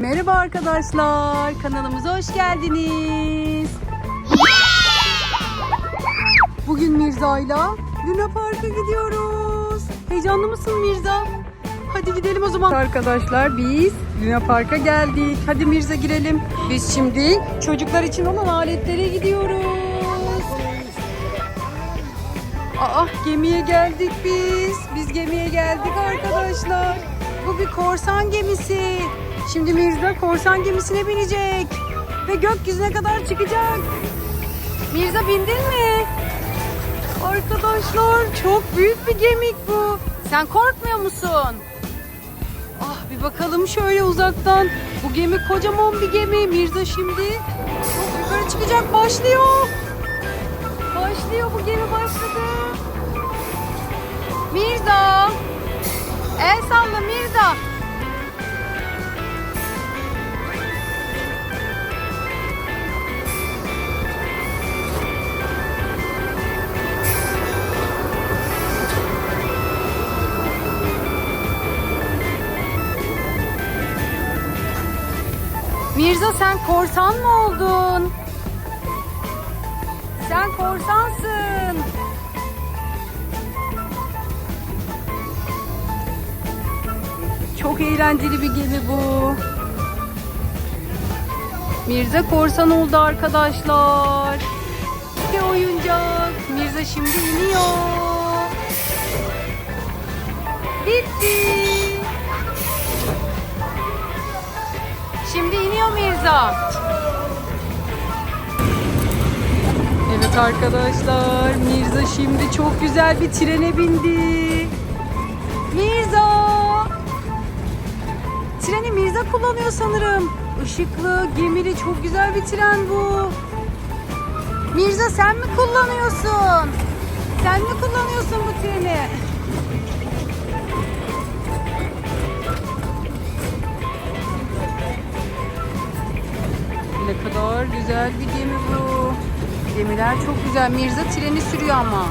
Merhaba arkadaşlar, kanalımıza hoş geldiniz. Bugün Mirza'yla Luna Park'a gidiyoruz. Heyecanlı mısın Mirza? Hadi gidelim o zaman. Arkadaşlar biz Luna Park'a geldik. Hadi Mirza girelim. Biz şimdi çocuklar için olan aletlere gidiyoruz. Aa gemiye geldik biz. Biz gemiye geldik arkadaşlar. Bu bir korsan gemisi. Şimdi Mirza korsan gemisine binecek. Ve gökyüzüne kadar çıkacak. Mirza bindin mi? Arkadaşlar çok büyük bir gemik bu. Sen korkmuyor musun? Ah bir bakalım şöyle uzaktan. Bu gemi kocaman bir gemi. Mirza şimdi çok yukarı çıkacak. Başlıyor. Başlıyor bu gemi başladı. Mirza. El salla Mirza. Korsan mı oldun? Sen korsansın. Çok eğlenceli bir gemi bu. Mirza korsan oldu arkadaşlar. Bir oyuncak. Mirza şimdi iniyor. Bitti. Mirza. Evet arkadaşlar Mirza şimdi çok güzel bir trene bindi. Mirza. Treni Mirza kullanıyor sanırım. Işıklı, gemili çok güzel bir tren bu. Mirza sen mi kullanıyorsun? Sen mi kullanıyorsun bu treni? Kadar güzel bir gemi bu. Gemiler çok güzel. Mirza treni sürüyor ama.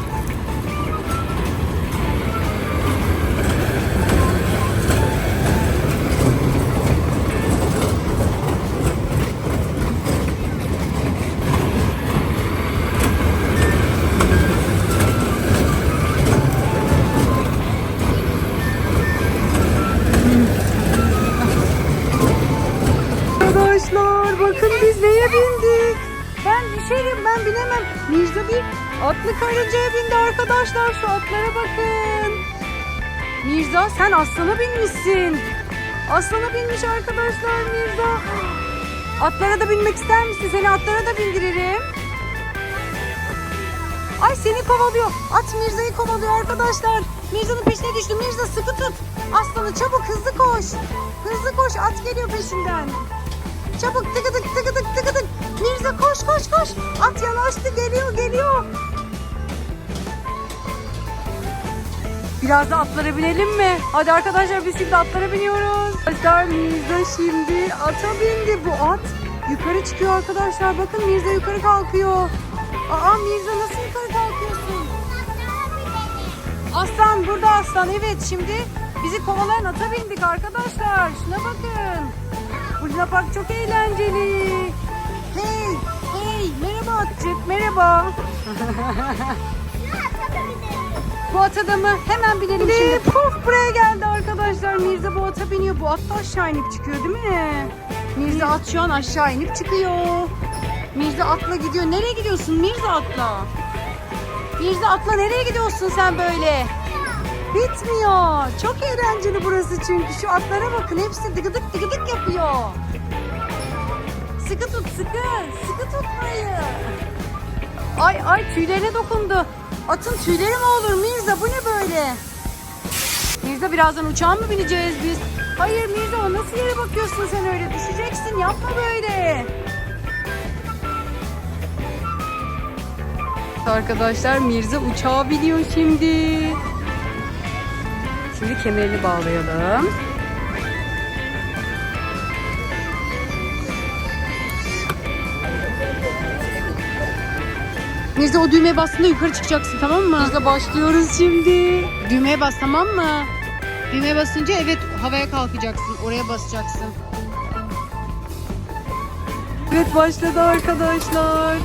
Arkadaşlar. Şu atlara bakın. Mirza sen aslana binmişsin. Aslana binmiş arkadaşlar Mirza. Atlara da binmek ister misin? Seni atlara da bindiririm. Ay seni kovalıyor. At Mirza'yı kovalıyor arkadaşlar. Mirza'nın peşine düştü. Mirza sıkı tut. Aslanı çabuk hızlı koş. Hızlı koş at geliyor peşinden. Çabuk tıkıdık tıkıdık tıkıdık. Mirza koş koş koş. At yanaştı geliyor geliyor. Biraz da atlara binelim mi? Hadi arkadaşlar biz şimdi atlara biniyoruz. Arkadaşlar Mirza şimdi ata bindi. Bu at yukarı çıkıyor arkadaşlar. Bakın Mirza yukarı kalkıyor. Aa Mirza nasıl yukarı kalkıyorsun? Aslan burada aslan. Evet şimdi bizi kovalayan ata bindik arkadaşlar. Şuna bakın. Bu Luna Park çok eğlenceli. Hey, hey, merhaba atçık, merhaba. Bu ata da mı? Hemen binelim şimdi. Puf buraya geldi arkadaşlar. Mirza bu ata biniyor. Bu at da aşağı inip çıkıyor değil mi? Mirza at şu an aşağı inip çıkıyor. Mirza atla gidiyor. Nereye gidiyorsun Mirza atla? Mirza atla nereye gidiyorsun sen böyle? Bitmiyor. Çok eğlenceli burası çünkü. Şu atlara bakın. Hepsi dıgıdık dıgıdık yapıyor. Sıkı tut sıkı. Sıkı tut burayı. Ay ay tüylerine dokundu. Atın tüyleri mi olur Mirza? Bu ne böyle? Mirza birazdan uçağa mı bineceğiz biz? Hayır Mirza o nasıl yere bakıyorsun sen öyle? Düşeceksin yapma böyle. Arkadaşlar Mirza uçağa biniyor şimdi. Şimdi kemerini bağlayalım. Mirza o düğmeye bastığında yukarı çıkacaksın tamam mı? Mirza başlıyoruz şimdi. Düğmeye bas tamam mı? Düğmeye basınca evet havaya kalkacaksın. Oraya basacaksın. Evet başladı arkadaşlar.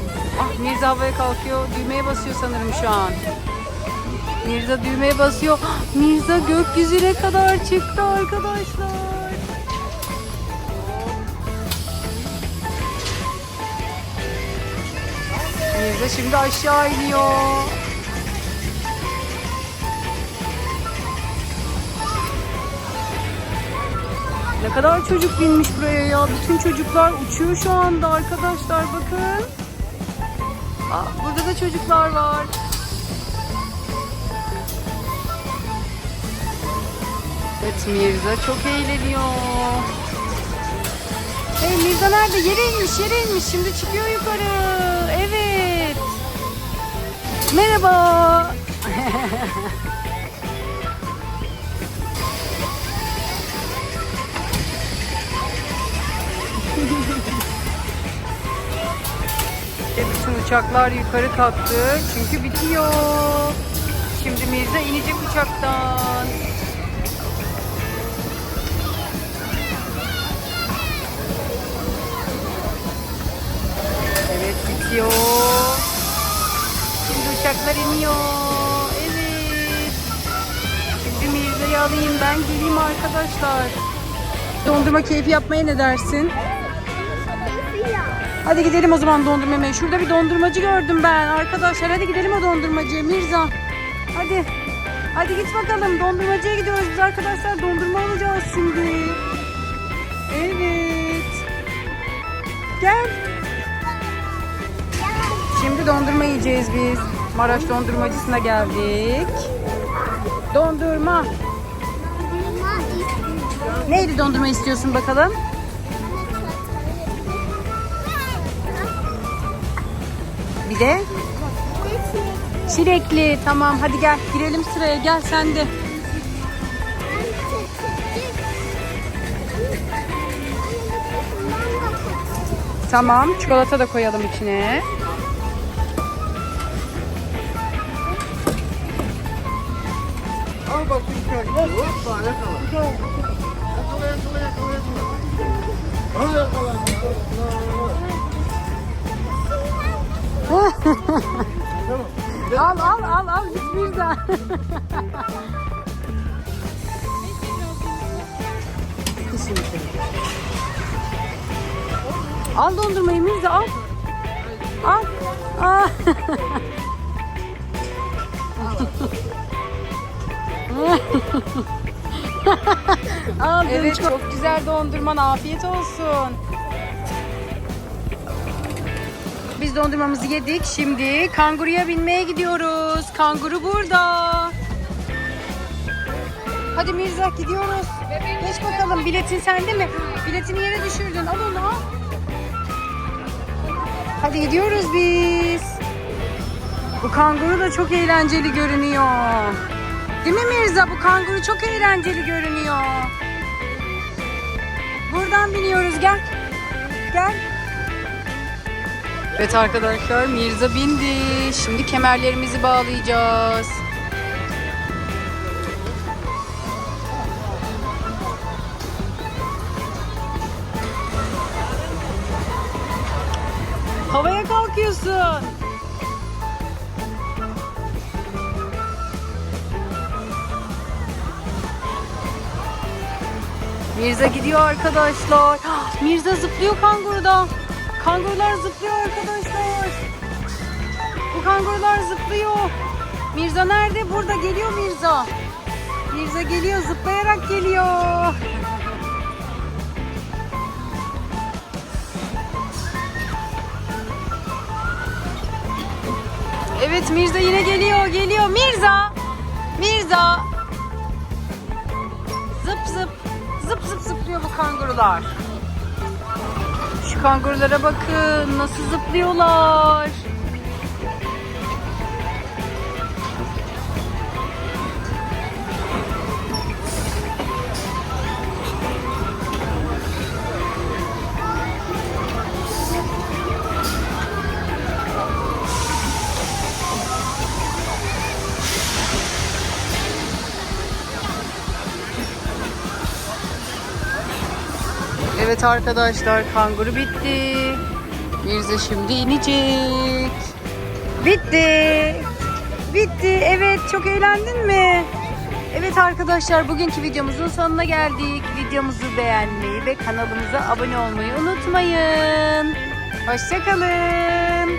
Ah Mirza havaya kalkıyor. Düğmeye basıyor sanırım şu an. Mirza düğmeye basıyor. Ah, Mirza gökyüzüne kadar çıktı arkadaşlar. Mirza şimdi aşağı iniyor. Ne kadar çocuk binmiş buraya ya. Bütün çocuklar uçuyor şu anda arkadaşlar bakın. Aa, burada da çocuklar var. Evet Mirza çok eğleniyor. Hey Mirza nerede? Yere inmiş, yere inmiş. Şimdi çıkıyor yukarı. Merhaba. Ve bütün uçaklar yukarı kalktı. Çünkü bitiyor. Şimdi Mirza inecek uçaktan. Evet bitiyor. Uçaklar iniyor. Evet. Şimdi Mirza'yı alayım ben geleyim arkadaşlar. Dondurma keyfi yapmaya ne dersin? Hadi gidelim o zaman dondurma yemeye. Şurada bir dondurmacı gördüm ben arkadaşlar. Hadi gidelim o dondurmacıya Mirza. Hadi. Hadi git bakalım. Dondurmacıya gidiyoruz biz arkadaşlar. Dondurma alacağız şimdi. Evet. Gel. Şimdi dondurma yiyeceğiz biz. Maraş dondurmacısına geldik. Dondurma. Neydi dondurma istiyorsun bakalım? Bir de çilekli. Tamam hadi gel girelim sıraya gel sen de. Tamam çikolata da koyalım içine. Al. Al al al al git birden. al dondurmayı Mirza al. Al. Aa. al evet çok güzel dondurman afiyet olsun. Biz dondurmamızı yedik. Şimdi kanguruya binmeye gidiyoruz. Kanguru burada. Hadi Mirza gidiyoruz. Geç bakalım. Biletin sende mi? Biletini yere düşürdün. Al onu al. Hadi gidiyoruz biz. Bu kanguru da çok eğlenceli görünüyor. Mirza? Bu kanguru çok eğlenceli görünüyor. Buradan biniyoruz. Gel. Gel. Evet arkadaşlar Mirza bindi. Şimdi kemerlerimizi bağlayacağız. Havaya kalkıyorsun. Mirza gidiyor arkadaşlar. Mirza zıplıyor kanguruda. Kangurular zıplıyor arkadaşlar. Bu kangurular zıplıyor. Mirza nerede? Burada geliyor Mirza. Mirza geliyor zıplayarak geliyor. Evet Mirza yine geliyor geliyor. Mirza. Mirza. Zıp zıp. Zıp zıp zıplıyor bu kangurular. Şu kangurulara bakın nasıl zıplıyorlar. Arkadaşlar kanguru bitti. Mirza şimdi inecek. Bitti. Bitti. Evet çok eğlendin mi? Evet arkadaşlar bugünkü videomuzun sonuna geldik. Videomuzu beğenmeyi ve kanalımıza abone olmayı unutmayın. Hoşçakalın.